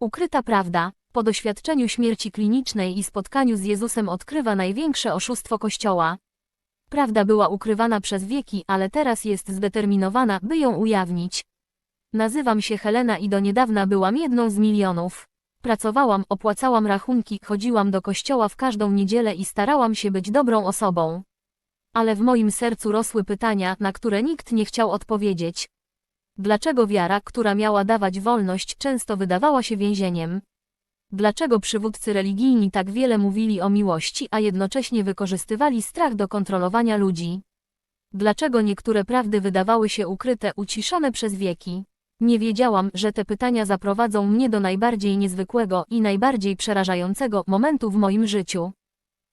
Ukryta prawda, po doświadczeniu śmierci klinicznej i spotkaniu z Jezusem odkrywa największe oszustwo Kościoła. Prawda była ukrywana przez wieki, ale teraz jest zdeterminowana, by ją ujawnić. Nazywam się Helena i do niedawna byłam jedną z milionów. Pracowałam, opłacałam rachunki, chodziłam do kościoła w każdą niedzielę i starałam się być dobrą osobą. Ale w moim sercu rosły pytania, na które nikt nie chciał odpowiedzieć. Dlaczego wiara, która miała dawać wolność, często wydawała się więzieniem? Dlaczego przywódcy religijni tak wiele mówili o miłości, a jednocześnie wykorzystywali strach do kontrolowania ludzi? Dlaczego niektóre prawdy wydawały się ukryte, uciszone przez wieki? Nie wiedziałam, że te pytania zaprowadzą mnie do najbardziej niezwykłego i najbardziej przerażającego momentu w moim życiu.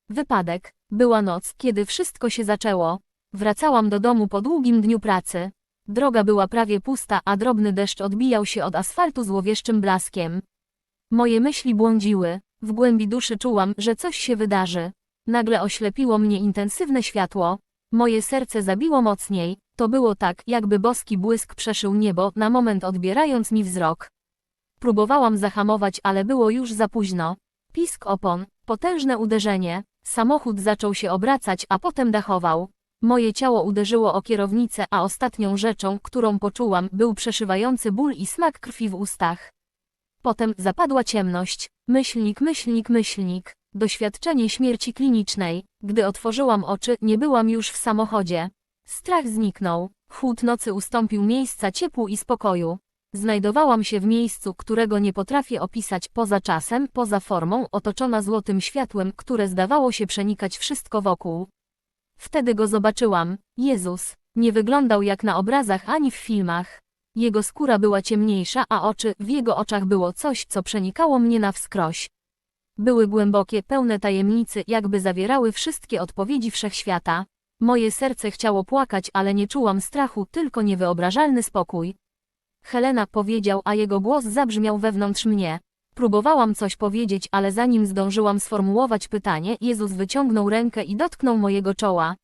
Wypadek. Była noc, kiedy wszystko się zaczęło. Wracałam do domu po długim dniu pracy. Droga była prawie pusta, a drobny deszcz odbijał się od asfaltu złowieszczym blaskiem. Moje myśli błądziły. W głębi duszy czułam, że coś się wydarzy. Nagle oślepiło mnie intensywne światło. Moje serce zabiło mocniej. To było tak, jakby boski błysk przeszył niebo, na moment odbierając mi wzrok. Próbowałam zahamować, ale było już za późno. Pisk opon, potężne uderzenie. Samochód zaczął się obracać, a potem dachował. Moje ciało uderzyło o kierownicę, a ostatnią rzeczą, którą poczułam, był przeszywający ból i smak krwi w ustach. Potem zapadła ciemność. Myślnik, myślnik, myślnik. Doświadczenie śmierci klinicznej. Gdy otworzyłam oczy, nie byłam już w samochodzie. Strach zniknął. Chłód nocy ustąpił miejsca ciepłu i spokoju. Znajdowałam się w miejscu, którego nie potrafię opisać, poza czasem, poza formą, otoczona złotym światłem, które zdawało się przenikać wszystko wokół. Wtedy go zobaczyłam. Jezus. Nie wyglądał jak na obrazach ani w filmach. Jego skóra była ciemniejsza, a oczy, w jego oczach było coś, co przenikało mnie na wskroś. Były głębokie, pełne tajemnicy, jakby zawierały wszystkie odpowiedzi wszechświata. Moje serce chciało płakać, ale nie czułam strachu, tylko niewyobrażalny spokój. Helena powiedział, a jego głos zabrzmiał wewnątrz mnie. Próbowałam coś powiedzieć, ale zanim zdążyłam sformułować pytanie, Jezus wyciągnął rękę i dotknął mojego czoła.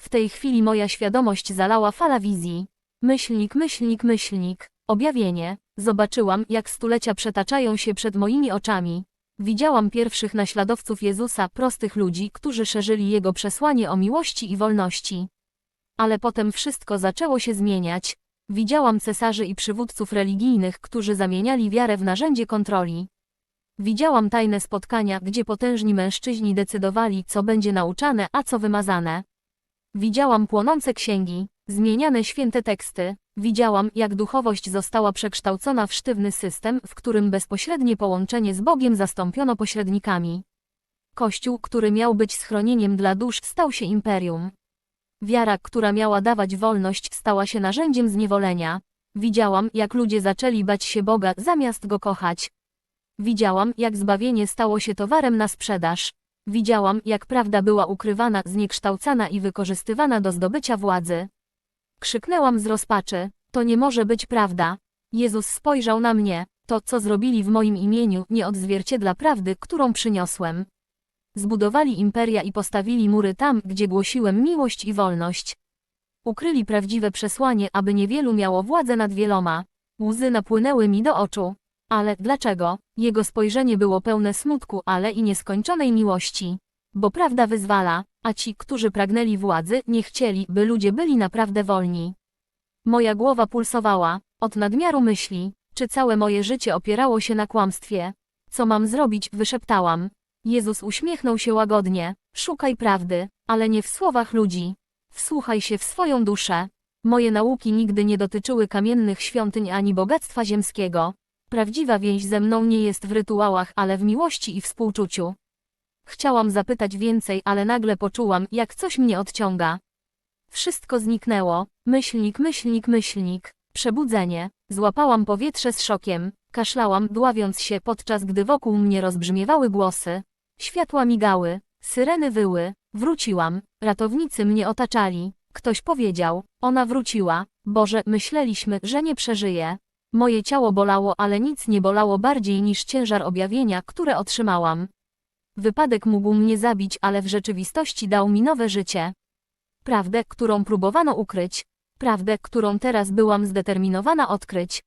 W tej chwili moja świadomość zalała fala wizji. Myślnik, myślnik, myślnik. Objawienie. Zobaczyłam, jak stulecia przetaczają się przed moimi oczami. Widziałam pierwszych naśladowców Jezusa, prostych ludzi, którzy szerzyli Jego przesłanie o miłości i wolności. Ale potem wszystko zaczęło się zmieniać. Widziałam cesarzy i przywódców religijnych, którzy zamieniali wiarę w narzędzie kontroli. Widziałam tajne spotkania, gdzie potężni mężczyźni decydowali, co będzie nauczane, a co wymazane. Widziałam płonące księgi, zmieniane święte teksty. Widziałam, jak duchowość została przekształcona w sztywny system, w którym bezpośrednie połączenie z Bogiem zastąpiono pośrednikami. Kościół, który miał być schronieniem dla dusz, stał się imperium. Wiara, która miała dawać wolność, stała się narzędziem zniewolenia. Widziałam, jak ludzie zaczęli bać się Boga, zamiast go kochać. Widziałam, jak zbawienie stało się towarem na sprzedaż. Widziałam, jak prawda była ukrywana, zniekształcana i wykorzystywana do zdobycia władzy. Krzyknęłam z rozpaczy. To nie może być prawda. Jezus spojrzał na mnie. To, co zrobili w moim imieniu, nie odzwierciedla prawdy, którą przyniosłem. Zbudowali imperia i postawili mury tam, gdzie głosiłem miłość i wolność. Ukryli prawdziwe przesłanie, aby niewielu miało władzę nad wieloma. Łzy napłynęły mi do oczu. Ale dlaczego? Jego spojrzenie było pełne smutku, ale i nieskończonej miłości. Bo prawda wyzwala, a ci, którzy pragnęli władzy, nie chcieli, by ludzie byli naprawdę wolni. Moja głowa pulsowała, od nadmiaru myśli, czy całe moje życie opierało się na kłamstwie. Co mam zrobić, wyszeptałam. Jezus uśmiechnął się łagodnie. Szukaj prawdy, ale nie w słowach ludzi. Wsłuchaj się w swoją duszę. Moje nauki nigdy nie dotyczyły kamiennych świątyń ani bogactwa ziemskiego. Prawdziwa więź ze mną nie jest w rytuałach, ale w miłości i współczuciu. Chciałam zapytać więcej, ale nagle poczułam, jak coś mnie odciąga. Wszystko zniknęło. Myślnik, myślnik, myślnik. Przebudzenie. Złapałam powietrze z szokiem. Kaszlałam, dławiąc się, podczas gdy wokół mnie rozbrzmiewały głosy. Światła migały. Syreny wyły. Wróciłam. Ratownicy mnie otaczali. Ktoś powiedział. Ona wróciła. Boże, myśleliśmy, że nie przeżyje. Moje ciało bolało, ale nic nie bolało bardziej niż ciężar objawienia, które otrzymałam. Wypadek mógł mnie zabić, ale w rzeczywistości dał mi nowe życie. Prawdę, którą próbowano ukryć. Prawdę, którą teraz byłam zdeterminowana odkryć.